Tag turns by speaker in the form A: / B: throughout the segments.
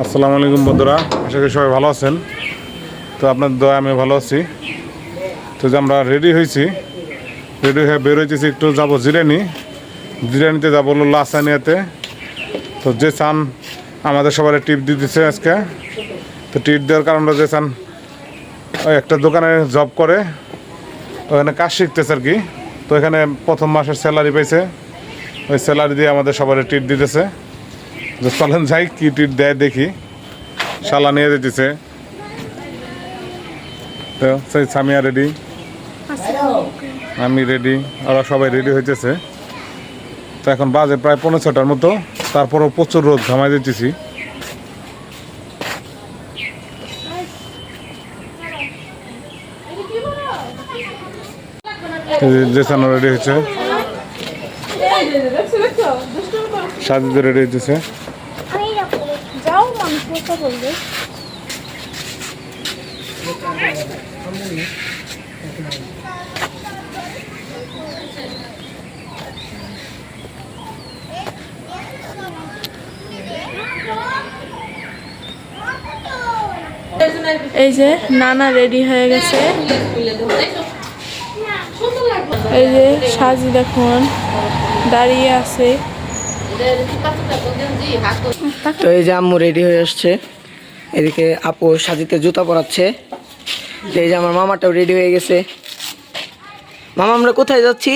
A: আসসালামু আলাইকুম বন্ধুরা, আশা করি সবাই ভালো আছেন। তো আপনার দয়া আমি ভালো আছি। তো যে আমরা রেডি হয়েছি রেডি হয়ে বের হয়েছি একটু যাব জিরানি। জিরানিতে যাব লাসানিয়াতে। তো যে চান আমাদের সবার টিপ দিচ্ছে আজকে। তো টিপ দেওয়ার কারণটা যে ওই একটা দোকানে জব করে, ওখানে কাজ শিখতেছে আর কি। তো এখানে প্রথম মাসের স্যালারি পেয়েছে ওই স্যালারি দিয়ে আমাদের সবার টিপ দিতেছে। যে চলেন যাই, কি টিট দেয় দেখি। শালা নিয়ে যেতেছে। তো, সেই সামিয়া রেডি আমি রেডি ওরা সবাই রেডি হইতেছে। তো এখন বাজে প্রায় পনেরো ছটার মতো। তারপরও প্রচুর রোদ ঘামাই দিতেছি। জেসানো রেডি হয়েছে সাজিদে রেডি হইতেছে।
B: এই যে নানা রেডি হয়ে গেছে। এই যে সাজি দেখুন দাঁড়িয়ে আছে।
C: তো এই যে আম্মু রেডি হয়ে আসছে। এদিকে আপু সাজিতে জুতা পরাচ্ছে। এই যে আমার মামাটাও রেডি হয়ে গেছে। মামা আমরা কোথায় যাচ্ছি?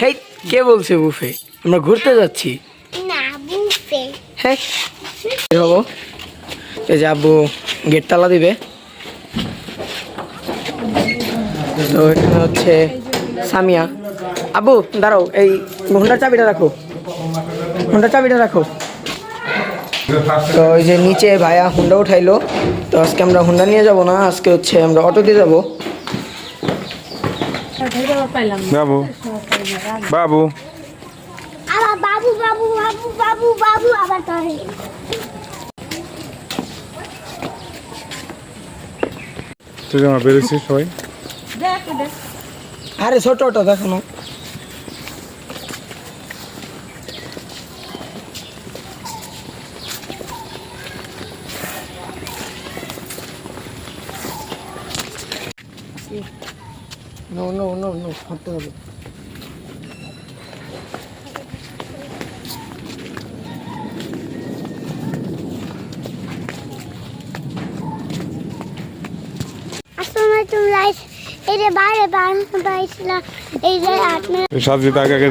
C: হেই কে বলছে বুফে? আমরা ঘুরতে যাচ্ছি। হ্যাঁ এই যে আব্বু গেট তালা দিবে। তো এখানে হচ্ছে সামিয়া। আব্বু দাঁড়াও এই ঘণ্টার চাবিটা রাখো। ঘণ্টার চাবিটা রাখো। তো ওই যে নিচে ভাইয়া হুন্ডা উঠাইলো। তো আজকে আমরা হুন্ডা নিয়ে যাব না আজকে হচ্ছে আমরা অটোতে যাব।
A: বাবু। বাবু।
B: বাবু বাবু বাবু বাবু বাবু আবার
A: তুই আমরা বেরোছি সবাই?
C: আরে ছোট অটো দেখো না। নো নো নো নো হাঁটতে হবে
B: আসলে তুমি লাইট এই যে বাইরে বাইছিল। এই যে আপনি
A: সাজিদ আগে আগে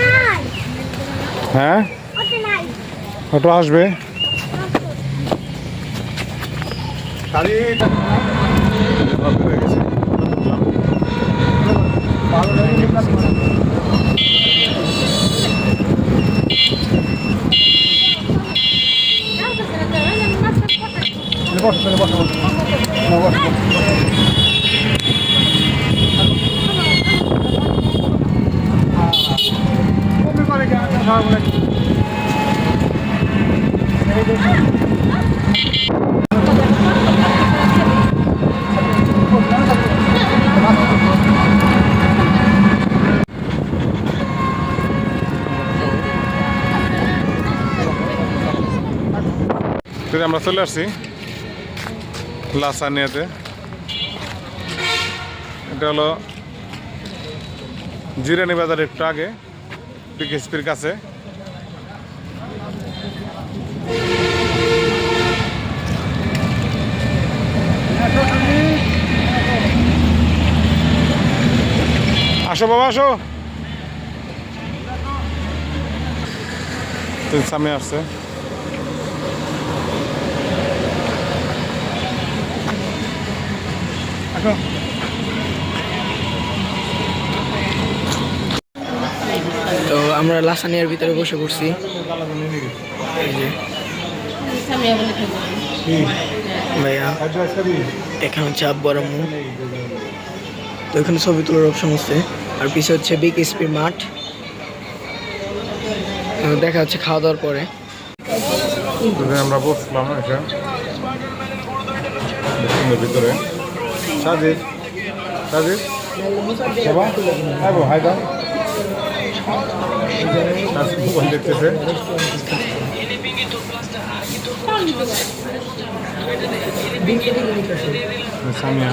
B: নাই।
A: হ্যাঁ? অটো আসবে। তো আমরা চলে আসছি লাসানিয়াতে এটা হলো জিরানি বাজার একটু আগে পিকেসপির কাছে। আসো বাবা, আসো। তো সামনে আসছে।
C: তো আমরা লাসানিয়ার ভিতরে বসে পড়ছি। এই ভাইয়া এখানে হচ্ছে আব্বর তো এখানে ছবি তোলার অপশন আছে। আর পিছে হচ্ছে বিগ স্পির মাঠ। দেখা হচ্ছে খাওয়া দাওয়ার পরে।
A: আমরা বসলাম দোকানের ভিতরে। সাজিদ। সাজিদ? বাবা আইবো হাই দাও দেখতেছে। সামিয়া।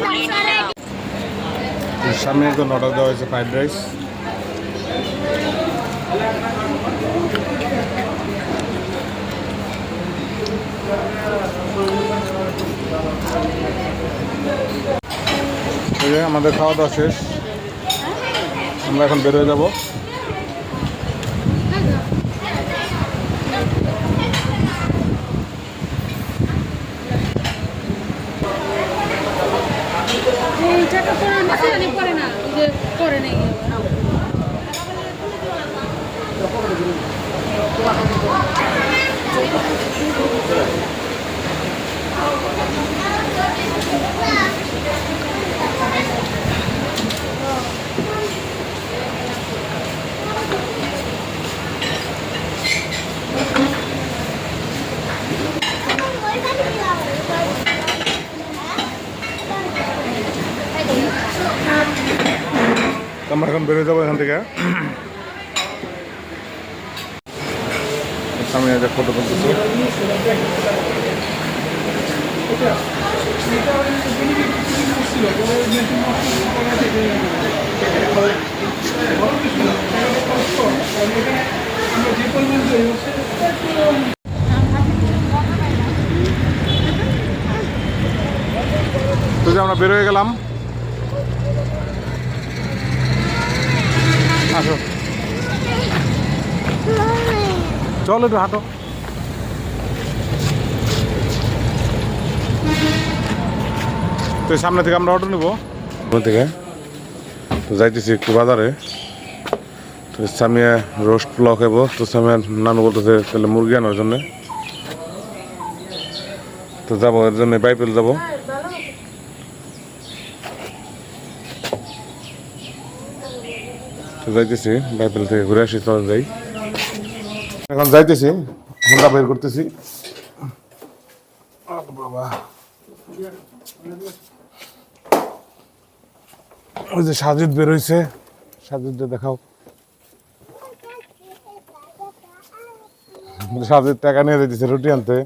D: গুলিয়ে নিলাম
A: সামনে একজন অর্ডার দেওয়া হয়েছে ফ্রাইড রাইস যে আমাদের খাওয়া দাওয়া শেষ আমরা এখন বেরোয় যাব
E: এইটাটা পরে নিছে মানে পরে না ওই যে পরে নেই
A: তো আমরা এখন বেরোয় যাব এখান থেকে। সামনে যে ফটো তুলতেছি। তো যে আমরা বেরোয় গেলাম। আসো। চল একটু হাঁটো। তো সামনে থেকে আমরা অটো নেব। থেকে তো যাইতেছি একটু বাজারে। সামিয়া রোস্ট পোলাও খাব তো সামিয়া নানু বলতেছে, তাহলে মুরগি আনার জন্য। তো যাব, এর জন্য বাইপেল যাব। তো যাইতেছি, বাইপেল থেকে ঘুরে আসি চলে যাই। এখন যাইতেছি, হোন্ডা বের করতেছি। ওই যে সাজিদ বের হয়েছে সাজিদটা দেখাও। সাজিদ টাকা নিয়ে দিতেছে রুটি আনতে।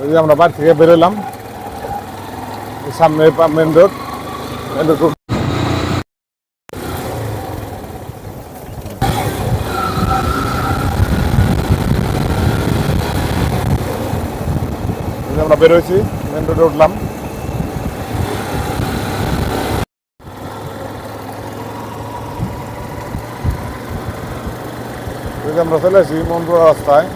A: ওই যে আমরা বাড়ি থেকে বেরোলাম সামনে মেন রোড মেন রোড আমরা বেরোয়েছি মেন রোডে উঠলাম। যে আমরা চলে আসি মন্টুয়া রাস্তায়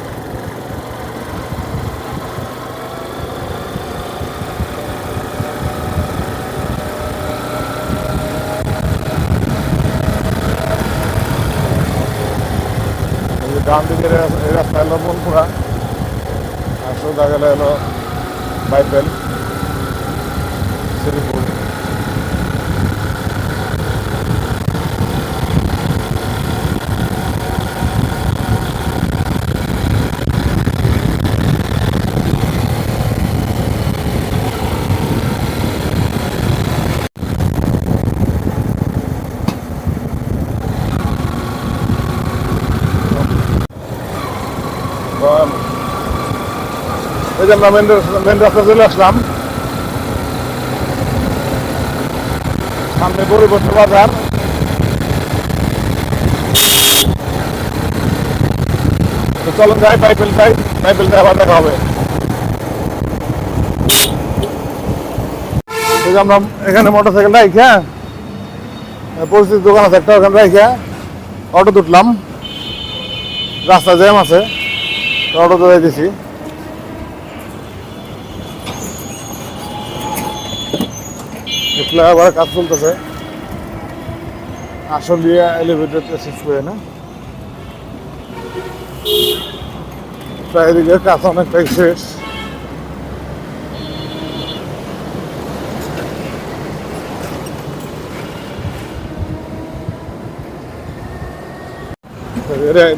A: ডান দিকের এই রাস্তা- হলো মনপুরা আর সোজা গেলে হলো বাইবেল, শ্রীপুর। এই যে আমরা মেন রাস্তা চলে আসলাম সামনে পরিবর্তন বাজার চলো যাই বাইবেল যাই বাইবেল যাই হবে আমরা এখানে মোটর সাইকেল রাইখা পরিস্থিতি দোকান আছে একটা ওখানে রাইখা অটো তুটলাম রাস্তা জ্যাম আছে তো অটোতে যাইতেছি ফ্লাইওভারের কাজ চলতেছে। আসলে এলিভেটরটা শেষ করে না। প্রায় এদিকে কাজ অনেকটাই শেষ।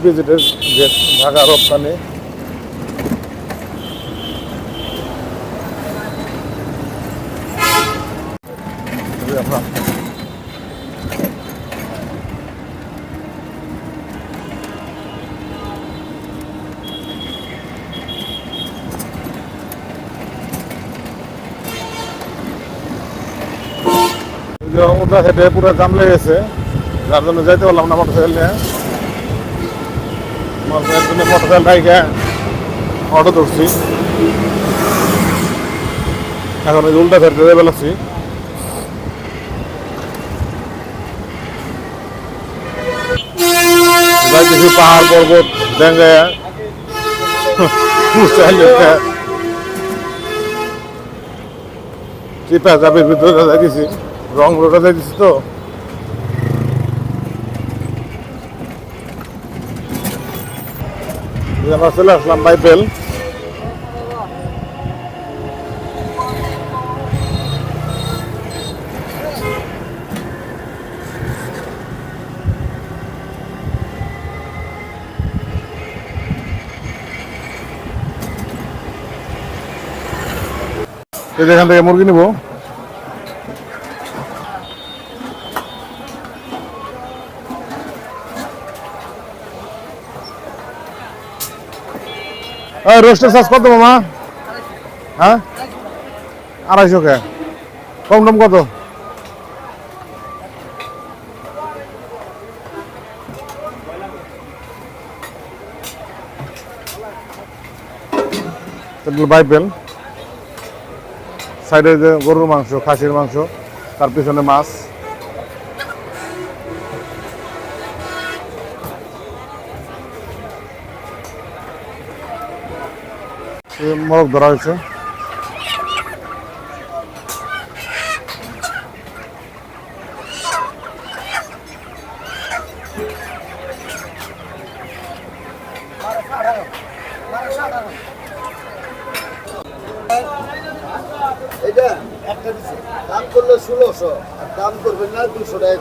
A: ভিজিটের ঢাকা রপ্তানি এই যে আমরা ওটা হেঁটে পুরো জাম লেগেছে যার জন্য যাইতে পারলাম না মোটর সাইকেল নিয়ে মোটর সাইকেল রাইখে অটো ধরছি। এখন ওই উল্টা ফেরতে লাগছি যাইতেছি পাহাড় পর্বত ডেঙ্গায় চিপা চাপের ভিতরে রং রোডে যাইতেছি তো। চলে আসলাম যে এখান থেকে মুরগি নিবো। রোস্টের সাইজ কত মামা? হ্যাঁ? আড়াইশো কম টম কত? বাইবেল সাইডে যে গরুর মাংস, খাসির মাংস, তার পিছনে মাছ।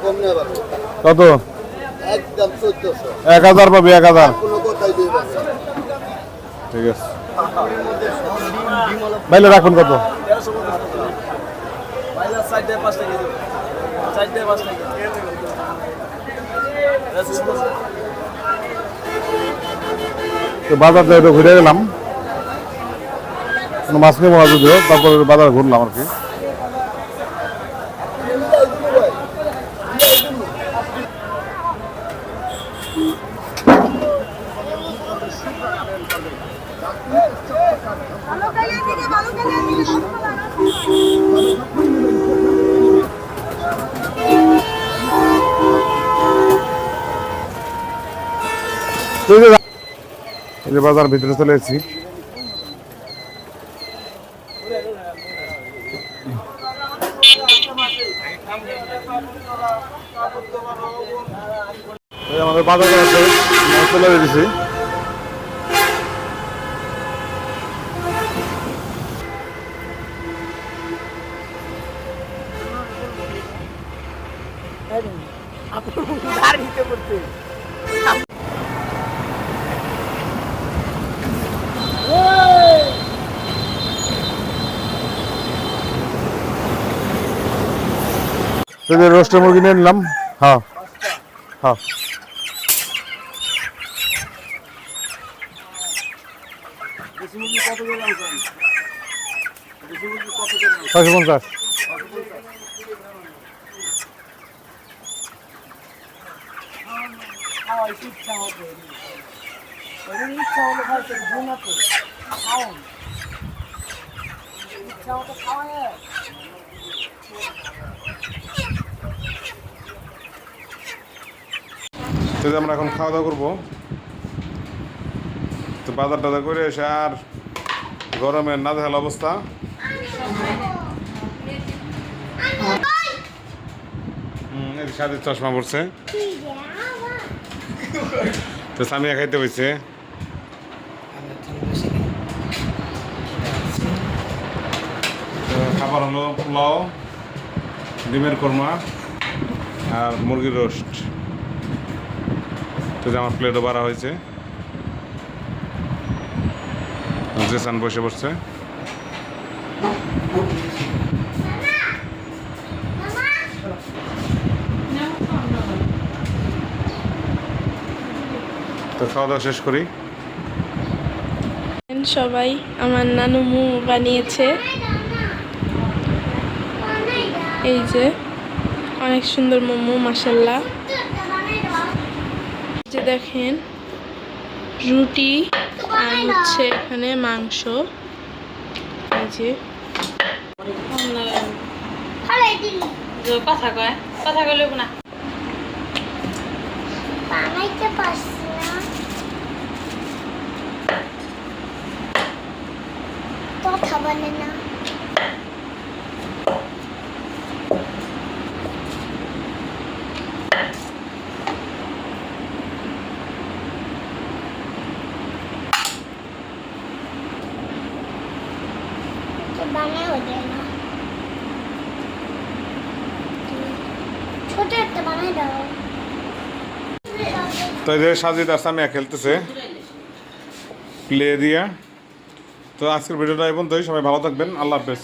F: কম নেওয়া পারবে।
A: কত?
F: একদম চোদ্দশো।
A: এক হাজার পাবি এক হাজার। ঠিক আছে। বাইলে রাখুন কত? বাজার ঘুরে গেলাম মাছ নেব না যদিও তারপরে বাজার ঘুরলাম আর কি। এই বাজার ভিতরে চলে এসেছি। আমাদের বাজার চলে এসেছি। তো এই যে রোস্টের মুরগি নিয়ে নিলাম। হ্যাঁ। হ্যাঁ। ছয়শো পঞ্চাশ
C: তো ঘুম আছে খাওন ইচ্ছা মতো খাওয়ায়
A: তো যে আমরা এখন খাওয়া দাওয়া করব, তো বাজার টাজার করে এসে আর গরমের নাজেহাল অবস্থা। হুম, এই সাথে চশমা পড়ছে তো সামিয়া খাইতে হয়েছে খাবার হলো পোলাও, ডিমের কোরমা আর মুরগির রোস্ট। তো আমার প্লেটও বাড়া হয়েছে। জেসান বসে বসছে। তো খাওয়া দাওয়া শেষ করি।
G: সবাই, আমার নানু মু বানিয়েছে। এই যে, অনেক সুন্দর মোমো মাসাল্লাহ যে দেখেন রুটি আর হচ্ছে এখানে মাংস। এই যে।
E: কথা কয় কথা কইলে না।
B: বানাইতে পারছি না। কথা বলে তো বানাও না।
A: তো যে সাজিদ আর খেলতেছে। প্লে দিয়া। তো আজকের ভিডিওটা এবং সবাই ভালো থাকবেন। আল্লাহ হাফেজ।